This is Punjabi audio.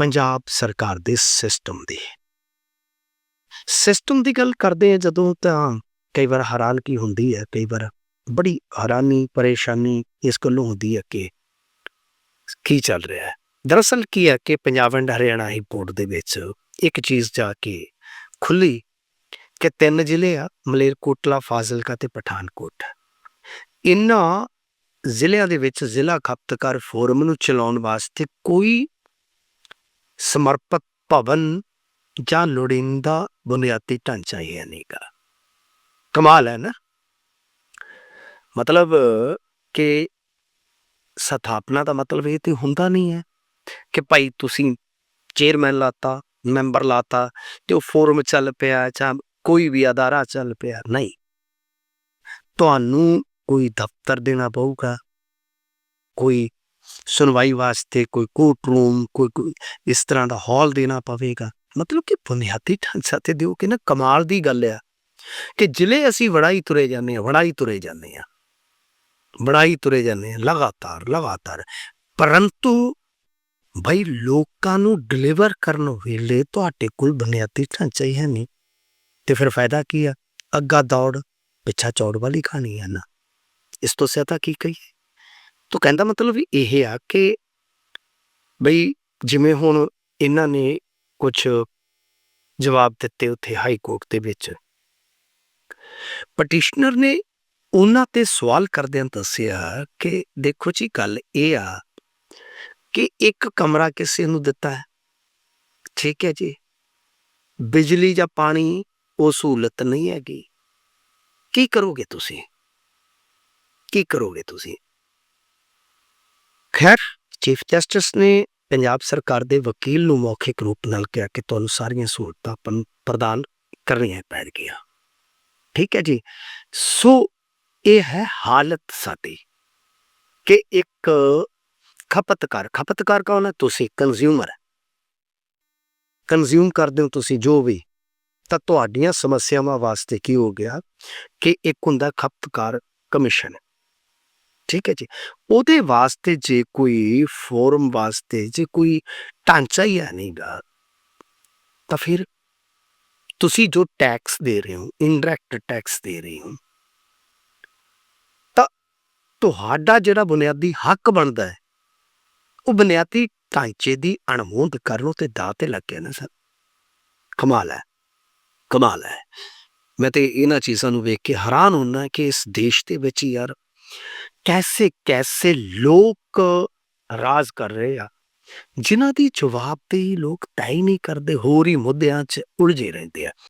ਪੰਜਾਬ ਸਰਕਾਰ ਦੇ ਸਿਸਟਮ ਦੀ। ਸਿਸਟਮ ਦੀ ਗੱਲ ਕਰਦੇ ਆ ਜਦੋਂ ਤਾਂ ਕਈ ਵਾਰ ਹੈਰਾਨਗੀ ਹੁੰਦੀ ਹੈ, ਕਈ ਵਾਰ ਬੜੀ ਹੈਰਾਨੀ, ਪਰੇਸ਼ਾਨੀ ਇਸ ਗੱਲੋਂ ਹੁੰਦੀ ਹੈ ਕਿ ਕੀ ਚੱਲ ਰਿਹਾ ਹੈ। ਦਰਅਸਲ ਕੀ ਹੈ ਕਿ Punjab and Haryana high court ਦੇ ਵਿੱਚ ਇੱਕ ਚੀਜ਼ ਜਾ ਕੇ ਖੁੱਲੀ ਕਿ ਤਿੰਨ ਜ਼ਿਲ੍ਹੇ ਆ ਮਲੇਰਕੋਟਲਾ ਫਾਜ਼ਿਲਕਾ ਤੇ ਪਠਾਨਕੋਟ। ਇਨ੍ਹਾਂ ਜ਼ਿਲ੍ਹਿਆਂ ਦੇ ਵਿੱਚ ਜ਼ਿਲ੍ਹਾ ਖਪਤਕਾਰ ਫੋਰਮ ਨੂੰ ਚਲਾਉਣ ਵਾਸਤੇ ਕੋਈ ਸਮਰਪਿਤ ਭਵਨ ਜਾਂ ਲੋੜੀਂਦਾ ਬੁਨਿਆਦੀ ਢਾਂਚਾ ਹੀ ਹੈ ਨਹੀਂਗਾ ਕਮਾਲ ਹੈ ਨਾ? ਮਤਲਬ, ਕਿ ਸਥਾਪਨਾ ਦਾ ਮਤਲਬ ਇਹ ਤੇ ਹੁੰਦਾ ਨਹੀਂ ਹੈ ਕਿ ਭਾਈ ਤੁਸੀਂ ਚੇਅਰਮੈਨ ਲਾਤਾ, ਮੈਂਬਰ ਲਾਤਾ ਤੇ ਉਹ ਫੋਰਮ ਚੱਲ ਪਿਆ ਜਾਂ ਕੋਈ ਵੀ ਅਦਾਰਾ ਚੱਲ ਪਿਆ। ਨਹੀਂ। ਤੁਹਾਨੂੰ ਕੋਈ ਦਫ਼ਤਰ ਦੇਣਾ ਪਊਗਾ, ਕੋਈ ਸੁਣਵਾਈ ਵਾਸਤੇ ਕੋਈ ਕੋਰਟ ਰੂਮ ਕੋਈ ਕੋਈ ਇਸ ਤਰ੍ਹਾਂ ਦਾ ਹਾਲ ਦੇਣਾ ਪਵੇਗਾ। ਮਤਲਬ ਕਿ ਬੁਨਿਆਦੀ ਢਾਂਚਾ ਤੇ ਦਿਓ ਕਿ ਨਾ ਕਮਾਲ ਦੀ ਗੱਲ ਆ ਕਿ ਜ਼ਿਲ੍ਹੇ ਅਸੀਂ ਵੜਾਈ ਤੁਰੇ ਜਾਂਦੇ ਆ ਵੜਾਈ ਤੁਰੇ ਜਾਂਦੇ ਆ ਵੜਾਈ ਤੁਰੇ ਜਾਂਦੇ ਆ ਲਗਾਤਾਰ ਲਗਾਤਾਰ। ਪਰੰਤੂ ਭਾਈ ਲੋਕਾਂ ਨੂੰ ਡਿਲੀਵਰ ਕਰਨ ਵੇਲੇ ਤੁਹਾਡੇ ਕੋਲ ਬੁਨਿਆਦੀ ਢਾਂਚਾ ਹੀ ਹੈ ਨਹੀਂ। ਤੇ ਫਿਰ ਫਾਇਦਾ ਕੀ ਆ? ਅੱਗਾ ਦੌੜ, ਪਿੱਛਾ ਚੌੜ ਵਾਲੀ ਕਹਾਣੀ ਹੈ ਨਾ। ਇਸ ਤੋਂ ਸਿਆਤਾ ਕੀ ਕਹੀਏ? ਤੋ ਕਹਿੰਦਾ ਮਤਲਬ ਇਹ ਆ ਕਿ ਬਈ ਜਿਵੇਂ ਹੁਣ ਇਹਨਾਂ ਨੇ ਕੁਝ ਜਵਾਬ ਦਿੱਤੇ ਉੱਥੇ ਹਾਈ ਕੋਰਟ ਦੇ ਵਿੱਚ। ਪਟੀਸ਼ਨਰ ਨੇ ਉਹਨਾਂ ਤੇ ਸਵਾਲ ਕਰਦਿਆਂ ਦੱਸਿਆ ਕਿ ਦੇਖੋ ਜੀ, ਗੱਲ ਇਹ ਆ ਕਿ ਇੱਕ ਕਮਰਾ ਕਿਸੇ ਨੂੰ ਦਿੱਤਾ ਹੈ। ਠੀਕ ਹੈ ਜੀ। ਬਿਜਲੀ ਜਾਂ ਪਾਣੀ ਉਹ ਸਹੂਲਤ ਨਹੀਂ ਹੈਗੀ। ਕੀ ਕਰੋਗੇ ਤੁਸੀਂ? ਕੀ ਕਰੋਗੇ ਤੁਸੀਂ? ਖੈਰ ਚੀਫ ਜਸਟਿਸ ਨੇ ਪੰਜਾਬ ਸਰਕਾਰ ਦੇ ਵਕੀਲ ਨੂੰ ਮੌਖਿਕ ਰੂਪ ਨਾਲ ਕਿਹਾ ਕਿ ਤੁਹਾਨੂੰ ਸਾਰੀਆਂ ਸਹੂਲਤਾਂ ਪਨ- ਪ੍ਰਦਾਨ ਕਰਨੀਆਂ ਪੈਣਗੀਆਂ। ਠੀਕ ਹੈ ਜੀ? ਸੋ ਇਹ ਹੈ ਹਾਲਤ ਸਾਡੀ ਕਿ ਇੱਕ ਖਪਤਕਾਰ ਖਪਤਕਾਰ ਕੌਣ ਹੈ? ਤੁਸੀਂ ਕੰਜ਼ਿਊਮਰ ਕੰਜ਼ਿਊਮ ਕਰਦੇ ਹੋ ਤੁਸੀਂ ਜੋ ਵੀ, ਤਾਂ ਤੁਹਾਡੀਆਂ ਸਮੱਸਿਆਵਾਂ ਵਾਸਤੇ ਕੀ ਹੋ ਗਿਆ ਕਿ ਇੱਕ ਹੁੰਦਾ ਖਪਤਕਾਰ ਕਮਿਸ਼ਨ। ਠੀਕ ਹੈ ਜੀ। ਉਹਦੇ ਵਾਸਤੇ ਜੇ ਕੋਈ ਫੋਰਮ ਵਾਸਤੇ ਜੇ ਕੋਈ ਢਾਂਚਾ ਹੀ ਨਹੀਂਗਾ ਤਾਂ ਫਿਰ ਤੁਸੀਂ ਜੋ ਟੈਕਸ ਦੇ ਰਹੇ ਹੋ ਇਨਡਾਇਰੈਕਟ ਟੈਕਸ ਦੇ ਰਹੇ ਹੋ, ਤਾਂ ਤੁਹਾਡਾ ਜਿਹੜਾ ਬੁਨਿਆਦੀ ਹੱਕ ਬਣਦਾ ਹੈ, ਉਹ ਬੁਨਿਆਦੀ ਢਾਂਚੇ ਦੀ ਅਣਹੋਂਦ ਕਰਨ ਤੇ ਦਾਅ ਤੇ ਲੱਗ ਗਿਆ ਨਾ ਸਰ। ਕਮਾਲ ਹੈ ਕਮਾਲ ਹੈ। ਮੈਂ ਤੇ ਇਹਨਾਂ ਚੀਜ਼ਾਂ ਨੂੰ ਵੇਖ ਕੇ ਹੈਰਾਨ ਹੁੰਦਾ ਕਿ ਇਸ ਦੇਸ਼ ਦੇ ਵਿੱਚ ਯਾਰ ਕੈਸੇ ਕੈਸੇ ਲੋਕ ਰਾਜ ਕਰ ਰਹੇ ਆ ਜਿਨ੍ਹਾਂ ਦੀ ਜਵਾਬਦੇਹੀ ਲੋਕ ਤੈਅ ਹੀ ਨਹੀਂ ਕਰਦੇ ਹੋਰ ਹੀ ਮੁੱਦਿਆਂ 'ਚ ਉਲਝੇ ਰਹਿੰਦੇ ਆ